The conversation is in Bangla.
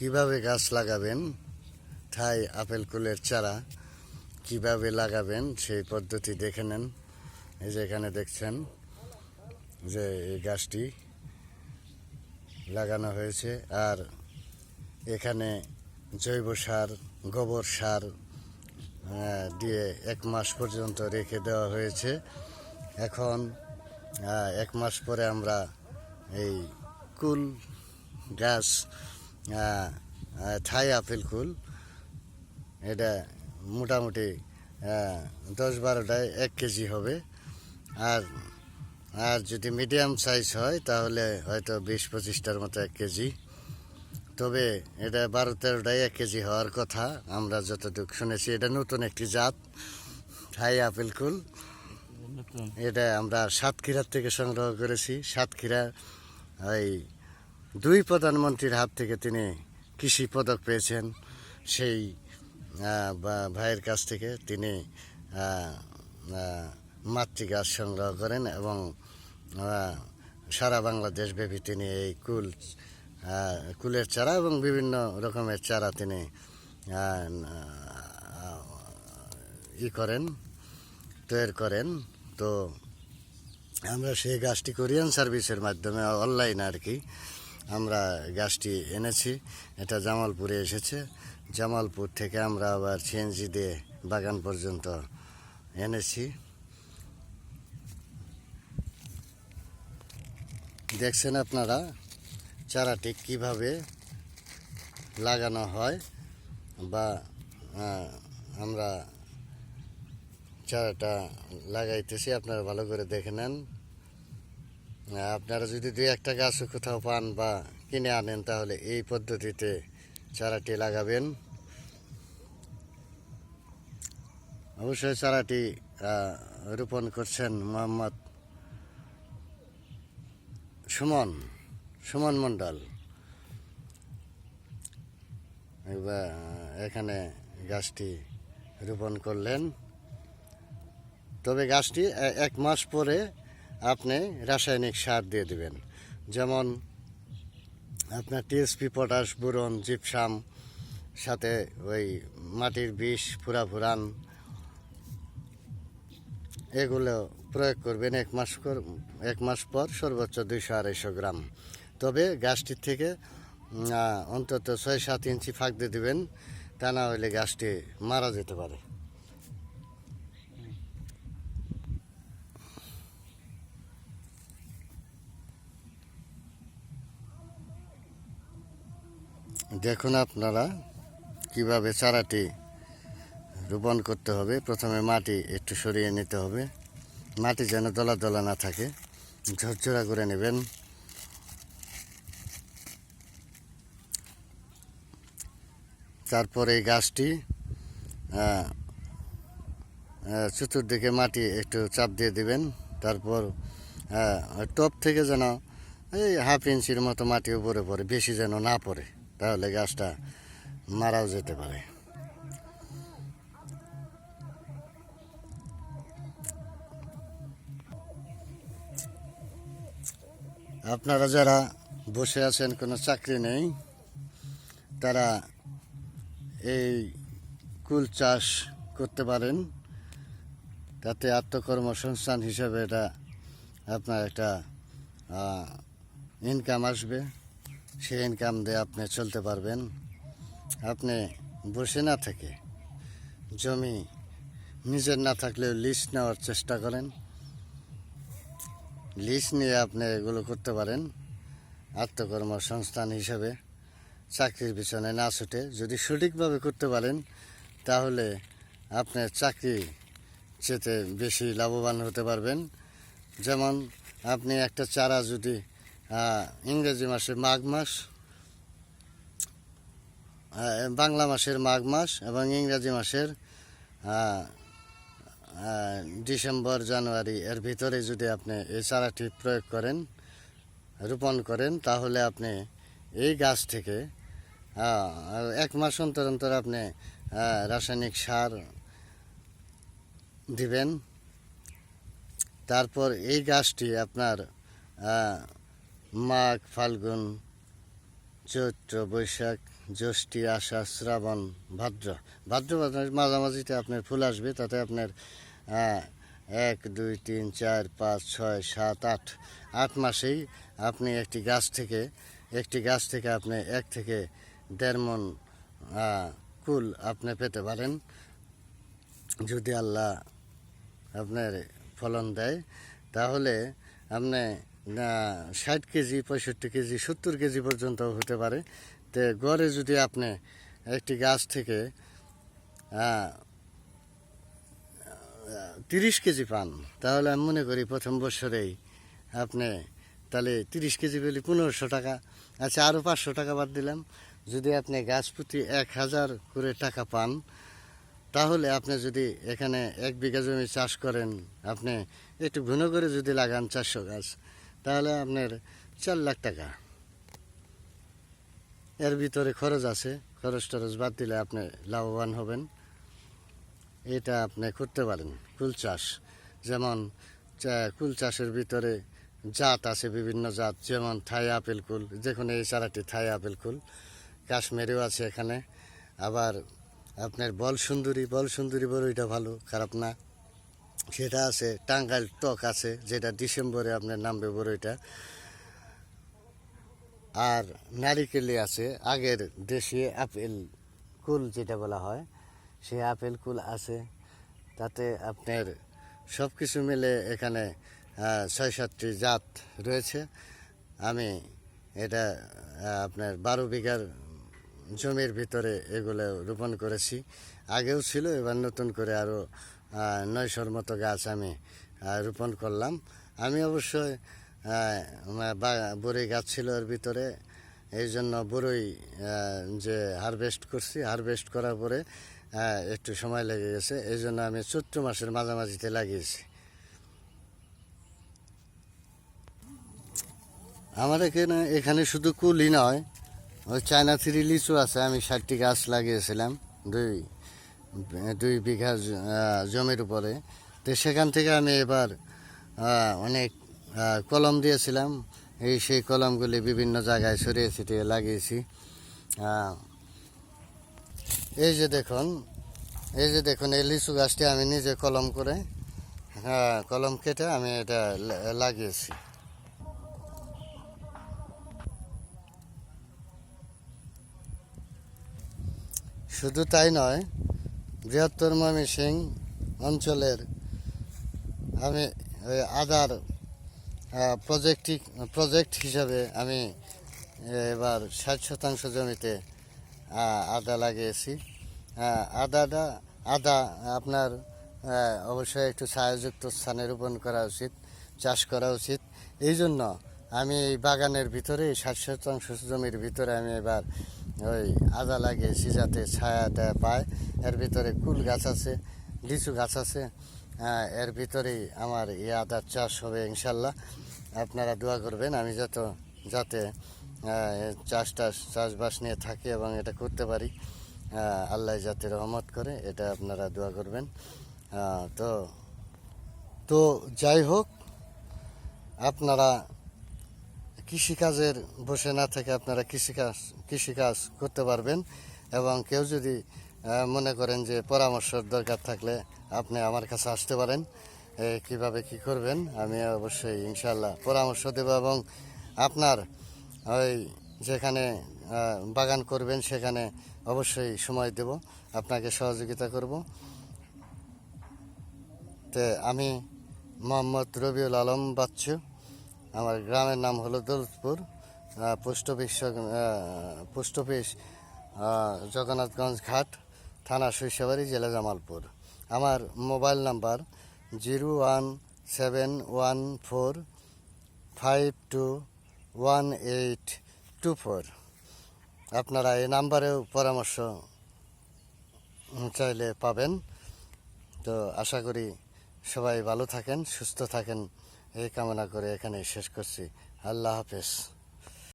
কীভাবে গাছ লাগাবেন? থাই আপেল কুলের চারা কীভাবে লাগাবেন? সেই পদ্ধতি দেখে নেন। এই যে এখানে দেখছেন যে এই গাছটি লাগানো হয়েছে। আর এখানে জৈব সার, গোবর সার দিয়ে এক মাস পর্যন্ত রেখে দেওয়া হয়েছে। এখন এক মাস পরে আমরা এই কুল গাছ আহ, আহ, থাই আপেল কুল এটা মোটামুটি আহ, দশ বারোটায় এক কেজি হবে। আর আর যদি মিডিয়াম সাইজ হয় তাহলে হয়তো বিশ পঁচিশটার মতো এক কেজি। তবে এটা বারো তেরোটায় এক কেজি হওয়ার কথা আমরা যতটুকু শুনেছি এটা নতুন একটি জাত থাই আপেল কুল এটা আমরা সাতক্ষীরার থেকে সংগ্রহ করেছি। সাতক্ষীরা ওই দুই প্রধানমন্ত্রীর হাত থেকে তিনি কৃষি পদক পেয়েছেন। সেই ভাইয়ের কাছ থেকে তিনি মাতৃগাছ সংগ্রহ করেন এবং সারা বাংলাদেশ ব্যাপী তিনি এই কুল কুলের চারা এবং বিভিন্ন রকমের চারা তিনি ই করেন, তৈরি করেন। তো আমরা সেই গাছটি কোরিয়ান সার্ভিসের মাধ্যমে অনলাইন আর কি আমরা গাছটি এনেছি। এটা জামালপুরে এসেছে। জামালপুর থেকে আমরা আবার সিএনজি দিয়ে বাগান পর্যন্ত এনেছি। দেখছেন আপনারা, চারাটি কীভাবে লাগানো হয় বা আমরা চারাটা লাগাইতেছি। আপনারা ভালো করে দেখে নেন। আপনারা যদি দু একটা গাছ কোথাও পান বা কিনে আনেন, তাহলে এই পদ্ধতিতে চারাটি লাগাবেন। অবশ্যই চারাটি রোপণ করছেন মোহাম্মদ সুমন সুমন মণ্ডল। এখানে গাছটি রোপণ করলেন। তবে গাছটি এক মাস পরে আপনি রাসায়নিক সার দিয়ে দিবেন। যেমন আপনার টিএসপি, পটাশ, বুরন, জিপসাম, সাথে ওই মাটির বিষ ফুরা ফুরান এগুলো প্রয়োগ করবেন এক মাস এক মাস পর সর্বোচ্চ দুইশো আড়াইশো গ্রাম। তবে গাছটির থেকে অন্তত ছয় সাত ইঞ্চি ফাঁক দিয়ে দিবেন, তা না হলে গাছটি মারা যেতে পারে। দেখুন আপনারা কীভাবে চারাটি রোপণ করতে হবে। প্রথমে মাটি একটু সরিয়ে নিতে হবে। মাটি যেন দলা দলা না থাকে। ঝরঝরা করে নেবেন। তারপরে এই গাছটি চতুর্দিকে মাটি একটু চাপ দিয়ে দিবেন। তারপর টপ থেকে যেন এই হাফ ইঞ্চির মতো মাটি উপরে পড়ে, বেশি যেন না পড়ে। তাহলে গাছটা মারাও যেতে পারে। আপনারা যারা বসে আছেন, কোনো চাকরি নেই, তারা এই কুল চাষ করতে পারেন। তাতে আত্মকর্মসংস্থান হিসাবে এটা আপনার একটা ইনকাম আসবে। সেই ইনকাম দিয়ে আপনি চলতে পারবেন। আপনি বসে না থেকে জমি নিজের না থাকলেও লিস্ট নেওয়ার চেষ্টা করেন। লিস্ট নিয়ে আপনি এগুলো করতে পারেন। আত্মকর্মসংস্থান হিসেবে চাকরির পিছনে না ছুটে যদি সঠিকভাবে করতে পারেন, তাহলে আপনার চাকরি চেতে বেশি লাভবান হতে পারবেন। যেমন আপনি একটা চারা যদি ইংরেজি মাসে মাঘ মাস বাংলা মাসের মাঘ মাস এবং ইংরেজি মাসের আহ, ডিসেম্বর জানুয়ারি এর ভিতরে যদি আপনি এই চারাটি প্রয়োগ করেন রোপণ করেন তাহলে আপনি এই গাছ থেকে আহ, এক মাস অন্তর অন্তর আপনি রাসায়নিক সার দিবেন। তারপর এই গাছটি আপনার মাঘ, ফাল্গুন, চৈত্র, বৈশাখ, জ্যৈষ্ঠী, আষাঢ়, শ্রাবণ, ভাদ্র। ভাদ্র মাসের মাঝামাঝিতে আপনার ফুল আসবে, তাতে আপনার এক, দুই, তিন, চার, পাঁচ, ছয়, সাত, আট আট মাসেই আপনি একটি গাছ থেকে, একটি গাছ থেকে আপনি এক থেকে দেড় মন কুল আপনি পেতে পারেন। যদি আল্লাহ আপনার ফলন দেয়, তাহলে আপনি ষাট কেজি, পঁয়ষট্টি কেজি, সত্তর কেজি পর্যন্ত হতে পারে। তো গড়ে যদি আপনি একটি গাছ থেকে তিরিশ কেজি পান, তাহলে আমি মনে করি প্রথম বছরেই আপনি তাহলে তিরিশ কেজি পেলে পনেরোশো টাকা। আচ্ছা আরও পাঁচশো টাকা বাদ দিলাম। যদি আপনি গাছ প্রতি এক হাজার করে টাকা পান, তাহলে আপনি যদি এখানে এক বিঘা জমি চাষ করেন, আপনি একটু ঘন করে যদি লাগান চারশো গাছ তাহলে আপনার চার লাখ টাকা। এর ভিতরে খরচ আছে, খরচ টরচ বাদ দিলে আপনি লাভবান হবেন। এটা আপনি করতে পারেন, কুল চাষ। যেমন কুল চাষের ভিতরে জাত আছে, বিভিন্ন জাত। যেমন, থাই আপেল কুল দেখুন এই চারাটি থাই আপেল কুল। কাশ্মীরেও আছে এখানে। আবার আপনার বল সুন্দরী বল সুন্দরী বড়ইটা ভালো, খারাপ না। সেটা আছে, টাঙ্গাইল টক আছে, যেটা ডিসেম্বরে আপনার নামবে বড়ইটা আর নারিকেলি আছে, আগের দেশি আপেল কুল যেটা বলা হয় সেই আপেল কুল আছে। তাতে আপনার সব কিছু মিলে এখানে ছয় সাতটি জাত রয়েছে। আমি এটা আপনার বারো বিঘার জমির ভিতরে এগুলো রোপণ করেছি। আগেও ছিল, এবার নতুন করে আরও নয়শোর মতো গাছ আমি রোপণ করলাম। আমি অবশ্যই আহ, আমার বা- বড়ই গাছ ছিল এর ভিতরে। এই জন্য আহ, যে হারভেস্ট করছি হারভেস্ট করার পরে একটু সময় লেগে গেছে। এই জন্য আমি চৈত্র মাসের মাঝামাঝিতে লাগিয়েছি। আমার এখানে এখানে শুধু কুলই নয় ওই চায়না থ্রি লিচু আছে আমি ষাটটি গাছ লাগিয়েছিলাম দুই দুই বিঘা জমির উপরে। তো সেখান থেকে আমি এবার অনেক কলম দিয়েছিলাম। এই সেই কলমগুলি বিভিন্ন জায়গায় ছড়িয়ে ছিটিয়ে লাগিয়েছি। এই যে দেখুন, এই যে দেখুন, এই লিচু গাছটি আমি নিজে কলম করে কলম কেটে আমি এটা লাগিয়েছি। শুধু তাই নয় বৃহত্তর ময়মনসিং অঞ্চলের আমি আদার প্রজেক্ট প্রজেক্ট হিসাবে আমি এবার ষাট শতাংশ জমিতে আদা লাগিয়েছি। আদাটা, আদা আপনার অবশ্যই একটু ছায়াযুক্ত স্থানে রোপণ করা উচিত, চাষ করা উচিত। এই জন্য আমি এই বাগানের ভিতরে ষাট শতাংশ জমির ভিতরে আমি এবার ওই আদা লাগিয়েছি যাতে ছায়াটা পায়। এর ভিতরে কুল গাছ আছে লিচু গাছ আছে। আহ, এর ভিতরেই আমার এই আদার চাষ হবে ইনশাল্লাহ। আপনারা দোয়া করবেন আমি যত যাতে চাষ টাস চাষবাস নিয়ে থাকি এবং এটা করতে পারি আল্লাহ যাতে রহমত করে এটা আপনারা দোয়া করবেন। তো তো যাই হোক আপনারা কৃষিকাজের বসে না থেকে আপনারা কৃষিকাজ কৃষিকাজ করতে পারবেন এবং কেউ যদি মনে করেন যে পরামর্শের দরকার থাকলে আপনি আমার কাছে আসতে পারেন কীভাবে কি করবেন, আমি অবশ্যই ইনশাল্লাহ পরামর্শ দেব এবং আপনার ওই যেখানে বাগান করবেন সেখানে অবশ্যই সময় দেব, আপনাকে সহযোগিতা করব। তে আমি মোহাম্মদ রবিউল আলম বাচ্চু। আমার গ্রামের নাম হলো Daulatpur post office post office Jagannathganj Ghat, থানা শৈশবাড়ি, জেলা জামালপুর। আমার mobile number zero one seven one four five two one eight two four. আপনারা এই নাম্বারেও পরামর্শ চাইলে পাবেন। তো আশা করি সবাই ভালো থাকেন, সুস্থ থাকেন। এই কামনা করে এখানে শেষ করছি। আল্লাহ হাফেজ।